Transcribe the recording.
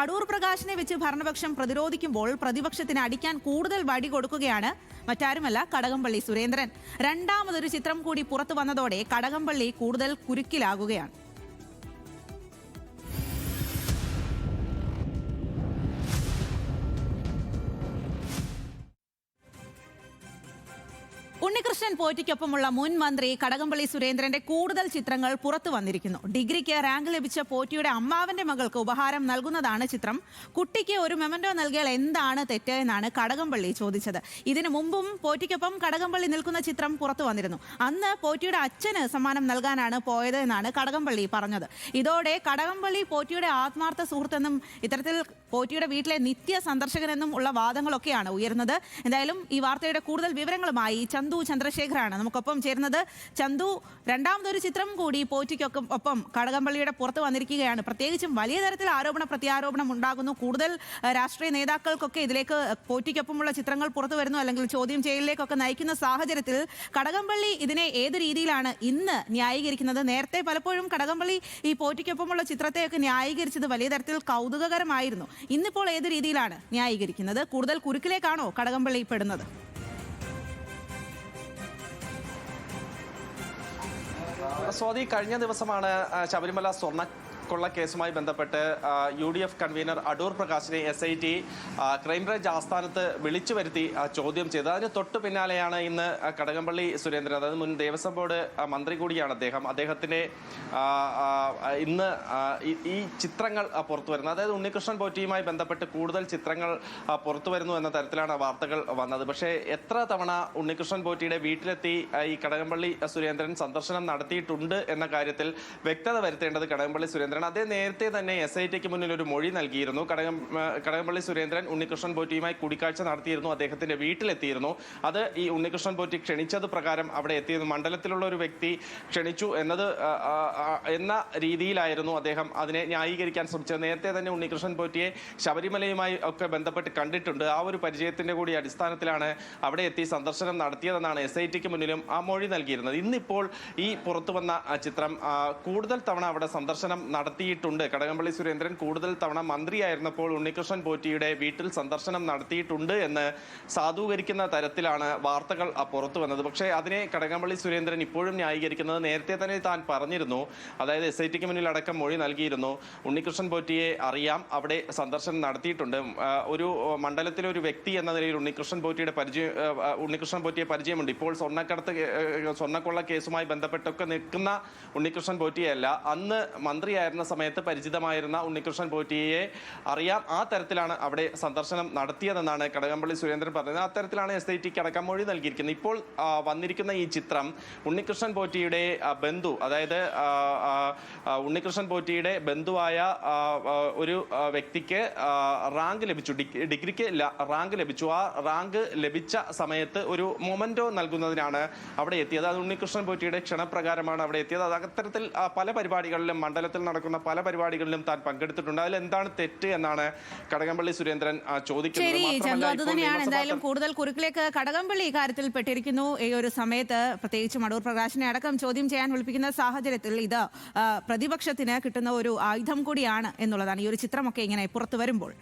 അടൂർ പ്രകാശിനെ വെച്ച് ഭരണപക്ഷം പ്രതിരോധിക്കുമ്പോൾ പ്രതിപക്ഷത്തിന് അടിക്കാൻ കൂടുതൽ വടി കൊടുക്കുകയാണ് മറ്റാരുമല്ല കടകംപള്ളി സുരേന്ദ്രൻ. രണ്ടാമതൊരു ചിത്രം കൂടി പുറത്തു വന്നതോടെ കടകംപള്ളി കൂടുതൽ കുരുക്കിലാകുകയാണ്. ഉണ്ണികൃഷ്ണൻ പോറ്റിക്കൊപ്പമുള്ള മുൻ മന്ത്രി കടകംപള്ളി സുരേന്ദ്രന്റെ കൂടുതൽ ചിത്രങ്ങൾ പുറത്തു വന്നിരിക്കുന്നു. ഡിഗ്രിക്ക് റാങ്ക് ലഭിച്ച പോറ്റിയുടെ അമ്മാവന്റെ മകൾക്ക് ഉപഹാരം നൽകുന്നതാണ് ചിത്രം. കുട്ടിക്ക് ഒരു മെമന്റോ നൽകിയാൽ എന്താണ് തെറ്റ് എന്നാണ് കടകംപള്ളി ചോദിച്ചത്. ഇതിനു മുമ്പും പോറ്റിക്കൊപ്പം കടകംപള്ളി നിൽക്കുന്ന ചിത്രം പുറത്തു വന്നിരുന്നു. അന്ന് പോറ്റിയുടെ അച്ഛന് സമ്മാനം നൽകാനാണ് പോയത് എന്നാണ് കടകംപള്ളി പറഞ്ഞത്. ഇതോടെ കടകംപള്ളി പോറ്റിയുടെ ആത്മാർത്ഥ സുഹൃത്തെന്നും ഇത്തരത്തിൽ പോറ്റിയുടെ വീട്ടിലെ നിത്യ സന്ദർശകനെന്നും ഉള്ള വാദങ്ങളൊക്കെയാണ് ഉയർന്നത് എന്തായാലും ഈ വാർത്തയുടെ കൂടുതൽ വിവരങ്ങളുമായി ചന്തു ചന്ദ്രശേഖറാണ് നമുക്കൊപ്പം ചേരുന്നത് ചന്തു. രണ്ടാമതൊരു ചിത്രം കൂടി പോറ്റിക്കൊക്കെ ഒപ്പം കടകംപള്ളിയുടെ പുറത്ത് വന്നിരിക്കുകയാണ്. പ്രത്യേകിച്ചും വലിയ തരത്തിൽ ആരോപണ പ്രത്യാരോപണം ഉണ്ടാകുന്നു. കൂടുതൽ രാഷ്ട്രീയ നേതാക്കൾക്കൊക്കെ ഇതിലേക്ക് പോറ്റിക്കൊപ്പമുള്ള ചിത്രങ്ങൾ പുറത്തു വരുന്നു. അല്ലെങ്കിൽ ചോദ്യം ചെയ്യലിലേക്കൊക്കെ നയിക്കുന്ന സാഹചര്യത്തിൽ കടകംപള്ളി ഇതിനെ ഏത് രീതിയിലാണ് ഇന്ന് ന്യായീകരിക്കുന്നത്? നേരത്തെ പലപ്പോഴും കടകംപള്ളി ഈ പോറ്റിക്കൊപ്പമുള്ള ചിത്രത്തെയൊക്കെ ന്യായീകരിച്ചത് വലിയ തരത്തിൽ കൗതുകകരമായിരുന്നു. ഇന്നിപ്പോൾ ഏത് രീതിയിലാണ് ന്യായീകരിക്കുന്നത്? കൂടുതൽ കുരുക്കിലേക്കാണോ കടകംപള്ളി പെടുന്നത്? സ്വാതി കഴിഞ്ഞ ദിവസമാണ് ശബരിമല സ്വർണ കൊള്ള കേസുമായി ബന്ധപ്പെട്ട് U D F convener Adoor പ്രകാശിനെ S I T crime branch ആസ്ഥാനത്ത് വിളിച്ചു വരുത്തി ചോദ്യം ചെയ്തത് അതിന് തൊട്ടു പിന്നാലെയാണ് ഇന്ന് കടകംപള്ളി സുരേന്ദ്രൻ അതായത് മുൻ ദേവസ്വം ബോർഡ് മന്ത്രി കൂടിയാണ് അദ്ദേഹം. അദ്ദേഹത്തിന്റെ ഇന്ന് ഈ ചിത്രങ്ങൾ പുറത്തു വരുന്നത്. അതായത് ഉണ്ണികൃഷ്ണൻ പോറ്റിയുമായി ബന്ധപ്പെട്ട് കൂടുതൽ ചിത്രങ്ങൾ പുറത്തു വരുന്നു എന്ന തരത്തിലാണ് വാർത്തകൾ വന്നത്. പക്ഷേ എത്ര തവണ ഉണ്ണികൃഷ്ണൻ പോറ്റിയുടെ വീട്ടിലെത്തി ഈ കടകംപള്ളി സുരേന്ദ്രൻ സന്ദർശനം നടത്തിയിട്ടുണ്ട് എന്ന കാര്യത്തിൽ വ്യക്തത വരുത്തേണ്ടത് കടകംപള്ളി സുരേന്ദ്രൻ അദ്ദേഹം നേരത്തെ തന്നെ എസ് ഐ ടിക്ക് മുന്നിൽ ഒരു മൊഴി നൽകിയിരുന്നു. കടകം കടകംപള്ളി സുരേന്ദ്രൻ ഉണ്ണികൃഷ്ണൻ പോറ്റിയുമായി കൂടിക്കാഴ്ച നടത്തിയിരുന്നു. അദ്ദേഹത്തിന്റെ വീട്ടിലെത്തിയിരുന്നു. അത് ഈ ഉണ്ണികൃഷ്ണൻ പോറ്റി ക്ഷണിച്ചത് പ്രകാരം അവിടെ എത്തിയിരുന്നു മണ്ഡലത്തിലുള്ള ഒരു വ്യക്തി ക്ഷണിച്ചു എന്നത് എന്ന രീതിയിലായിരുന്നു അദ്ദേഹം അതിനെ ന്യായീകരിക്കാൻ ശ്രമിച്ചത്. നേരത്തെ തന്നെ ഉണ്ണികൃഷ്ണൻ പോറ്റിയെ ശബരിമലയുമായി ഒക്കെ ബന്ധപ്പെട്ട് കണ്ടിട്ടുണ്ട്. ആ ഒരു പരിചയത്തിന്റെ കൂടി അടിസ്ഥാനത്തിലാണ് അവിടെ എത്തി സന്ദർശനം നടത്തിയതെന്നാണ് എസ് ഐ ടിക്ക് മുന്നിലും ആ മൊഴി നൽകിയിരുന്നത്. ഇന്നിപ്പോൾ ഈ പുറത്തു വന്ന ചിത്രം കൂടുതൽ തവണ അവിടെ സന്ദർശനം നടത്തിയിട്ടുണ്ട്. കടകംപള്ളി സുരേന്ദ്രൻ കൂടുതൽ തവണ മന്ത്രിയായിരുന്നപ്പോൾ ഉണ്ണികൃഷ്ണൻ പോറ്റിയുടെ വീട്ടിൽ സന്ദർശനം നടത്തിയിട്ടുണ്ട് എന്ന് സാധൂകരിക്കുന്ന തരത്തിലാണ് വാർത്തകൾ പുറത്തു വന്നത്. പക്ഷേ അതിനെ കടകംപള്ളി സുരേന്ദ്രൻ ഇപ്പോഴും ന്യായീകരിക്കുന്നത് നേരത്തെ തന്നെ താൻ പറഞ്ഞിരുന്നു. അതായത് എസ് ഐ ടിക്ക് മുന്നിൽ അടക്കം മൊഴി നൽകിയിരുന്നു. ഉണ്ണികൃഷ്ണൻ പോറ്റിയെ അറിയാം. അവിടെ സന്ദർശനം നടത്തിയിട്ടുണ്ട്. ഒരു മണ്ഡലത്തിലെ ഒരു വ്യക്തി എന്ന നിലയിൽ ഉണ്ണികൃഷ്ണൻ പോറ്റിയുടെ പരിചയം ഉണ്ണികൃഷ്ണൻ പോറ്റിയെ പരിചയമുണ്ട്. ഇപ്പോൾ സ്വർണക്കടത്ത് സ്വർണക്കൊള്ള കേസുമായി ബന്ധപ്പെട്ടൊക്കെ നിൽക്കുന്ന ഉണ്ണികൃഷ്ണൻ പോറ്റിയല്ല. അന്ന് മന്ത്രിയായിരുന്ന സമയത്ത് പരിചിതമായിരുന്ന ഉണ്ണികൃഷ്ണൻ പോറ്റിയെ അറിയാം ആ തരത്തിലാണ് അവിടെ സന്ദർശനം നടത്തിയതെന്നാണ് കടകംപള്ളി സുരേന്ദ്രൻ പറഞ്ഞത്. അത്തരത്തിലാണ് എസ് ഐ ടിക്ക് അടക്കം മൊഴി നൽകിയിരിക്കുന്നത്. ഇപ്പോൾ വന്നിരിക്കുന്ന ഈ ചിത്രം ഉണ്ണികൃഷ്ണൻ പോറ്റിയുടെ ബന്ധു അതായത് ഉണ്ണികൃഷ്ണൻ പോറ്റിയുടെ ബന്ധുവായ ഒരു വ്യക്തിക്ക് റാങ്ക് ലഭിച്ചു. ഡിഗ്രിക്ക് റാങ്ക് ലഭിച്ചു. ആ റാങ്ക് ലഭിച്ച സമയത്ത് ഒരു മൊമെന്റോ നൽകുന്നതിനാണ് അവിടെ എത്തിയത്. അത് ഉണ്ണികൃഷ്ണൻ പോറ്റിയുടെ ക്ഷണപ്രകാരമാണ് അവിടെ എത്തിയത്. അത് അത്തരത്തിൽ പല പരിപാടികളിലും മണ്ഡലത്തിൽ നടക്കുന്ന പല പരിപാടികളിലും താൻ പങ്കെടുത്തിട്ടുണ്ട്. അതിൽ എന്താണ് തെറ്റ് എന്നാണ് കടകംപള്ളി സുരേന്ദ്രൻ ചോദിക്കുന്നത്. ശരി ചന്തു അത് തന്നെയാണ് എന്തായാലും കൂടുതൽ കടകംപള്ളി ഇക്കാര്യത്തിൽ പെട്ടിരിക്കുന്നു. ഈ ഒരു സമയത്ത് പ്രത്യേകിച്ച് മടൂർ പ്രകാശിനെ അടക്കം ചോദ്യം ചെയ്യാൻ വിളിപ്പിക്കുന്ന സാഹചര്യത്തിൽ ഇത് പ്രതിപക്ഷത്തിന് കിട്ടുന്ന ഒരു ആയുധം കൂടിയാണ് എന്നുള്ളതാണ് ഈ ഒരു ചിത്രമൊക്കെ ഇങ്ങനെ പുറത്തു വരുമ്പോൾ.